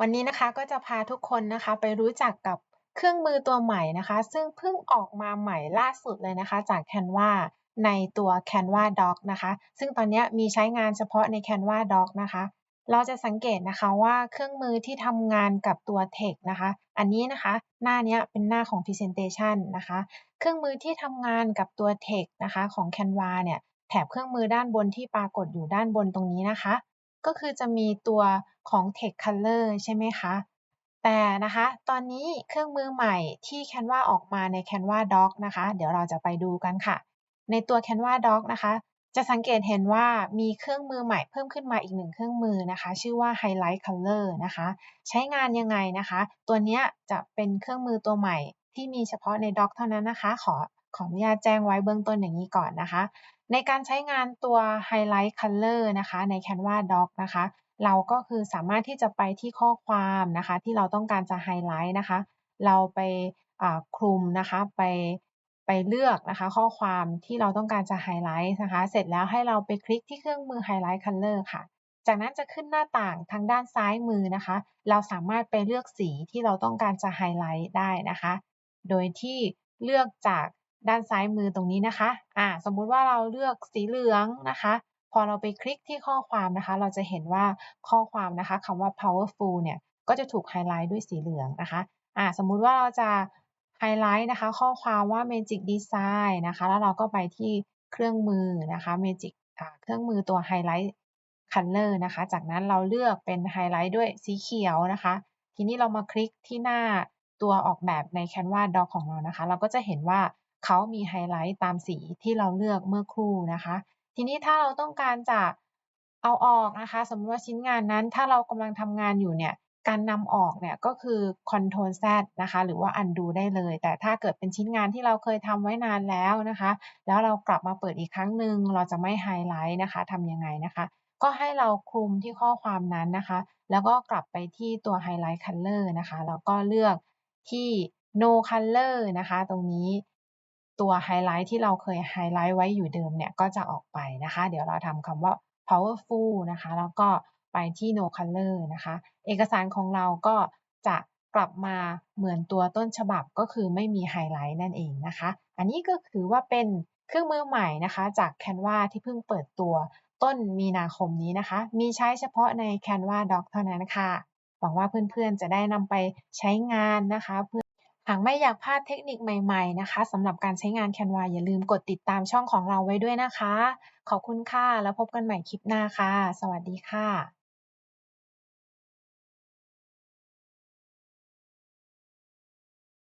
วันนี้นะคะก็จะพาทุกคนนะคะไปรู้จักกับเครื่องมือตัวใหม่นะคะ ซึ่งเพิ่งออกมาใหม่ล่าสุดเลยนะคะจาก Canva ในตัว Canva Doc นะคะ ซึ่งตอนนี้มีใช้งานเฉพาะใน Canva Doc นะคะ เราจะสังเกตนะคะว่าเครื่องมือที่ทำงานกับตัว Text นะคะ อันนี้นะคะ หน้านี้เป็นหน้าของ Presentation นะคะ เครื่องมือที่ทำงานกับตัว Text นะคะของ Canva เนี่ยแถบเครื่องมือด้านบนที่ปรากฏอยู่ด้านบนตรงนี้นะคะ ก็คือจะมีตัวของ Text Color ใช่ไหมคะ แต่นะคะ ตอนนี้เครื่องมือใหม่ที่ Canva ออกมาใน Canva Doc นะคะ เดี๋ยวเราจะไปดูกันค่ะ ในตัว Canva Doc นะคะ จะสังเกตเห็นว่ามีเครื่องมือใหม่เพิ่มขึ้นมาอีกหนึ่งเครื่องมือนะคะ ชื่อว่า Highlight Color นะคะ ใช้งานยังไงนะคะ ตัวนี้จะเป็นเครื่องมือตัวใหม่ที่มีเฉพาะใน Doc เท่านั้นนะคะ ขอ ขออนุญาตแจ้งไว้เบื้องต้นอย่างนี้ก่อนนะคะ ในการใช้งานตัว Highlight Color นะคะใน Canva Doc นะคะ เราก็คือสามารถที่จะไปที่ข้อความนะคะ ที่เราต้องการจะไฮไลท์นะคะ เราไปคลุมนะคะไปไปเลือกนะคะ ข้อความที่เราต้องการจะไฮไลท์นะคะ เสร็จแล้วให้เราไปคลิกที่เครื่องมือ Highlight Color ค่ะ จากนั้นจะขึ้นหน้าต่างทางด้านซ้ายมือนะคะ เราสามารถไปเลือกสีที่เราต้องการจะไฮไลท์ได้นะคะ โดยที่เลือกจาก ด้านซ้ายมือตรงนี้นะคะอ่าสมมุติว่าเราเลือกสีเหลืองนะคะ พอเราไปคลิกที่ข้อความนะคะ เราจะเห็นว่าข้อความนะคะคำว่า powerful เนี่ยก็จะถูกไฮไลท์ด้วยสีเหลืองนะคะอ่าสมมุติว่าเราจะไฮไลท์นะคะข้อความว่า magic design นะคะ แล้วเราก็ไปที่เครื่องมือนะคะ magic เครื่องมือตัวไฮไลท์ color นะคะ จากนั้นเราเลือกเป็นไฮไลท์ด้วยสีเขียวนะคะ ทีนี้เรามาคลิกที่หน้าตัวออกแบบใน Canva Doc ของเรานะคะ เราก็จะเห็นว่า เขามีไฮไลท์ตามสีที่เราเลือกเมื่อครู่นะคะ ทีนี้ถ้าเราต้องการจะเอาออกนะคะ สมมติว่าชิ้นงานนั้น ถ้าเรากำลังทำงานอยู่เนี่ย การนำออกเนี่ยก็คือ Ctrl Z นะคะ หรือว่า undo ได้เลย แต่ถ้าเกิดเป็นชิ้นงานที่เราเคยทำไว้นานแล้วนะคะ แล้วเรากลับมาเปิดอีกครั้งหนึ่งเราจะไม่ไฮไลท์นะคะทำยังไงนะคะ ก็ให้เราคลุมที่ข้อความนั้นนะคะ แล้วก็กลับไปที่ตัว Highlight Color นะคะ แล้วก็เลือกที่ No Color นะคะ ตรงนี้ ตัวไฮไลท์ที่เราเคยไฮไลท์ไว้อยู่เดิมเนี่ยก็จะออกไปนะคะ เดี๋ยวเราทำคำว่า powerful นะคะ แล้วก็ไปที่ no color นะคะ เอกสารของเราก็จะกลับมาเหมือนตัวต้นฉบับก็คือไม่มีไฮไลท์นั่นเองนะคะ อันนี้ก็คือว่าเป็นเครื่องมือใหม่นะคะ จาก Canva ที่เพิ่งเปิดตัวต้นมีนาคมนี้นะคะ มีใช้เฉพาะใน Canva Doc เท่านั้นค่ะ หวังว่าเพื่อนๆจะได้นำไปใช้งานนะคะเพื่อ หากไม่อยากพลาดเทคนิคใหม่ๆนะคะสำหรับการใช้งาน Canva อย่าลืมกดติดตามช่องของเราไว้ด้วยนะคะ ขอบคุณค่ะ แล้วพบกันใหม่คลิปหน้าค่ะ สวัสดีค่ะ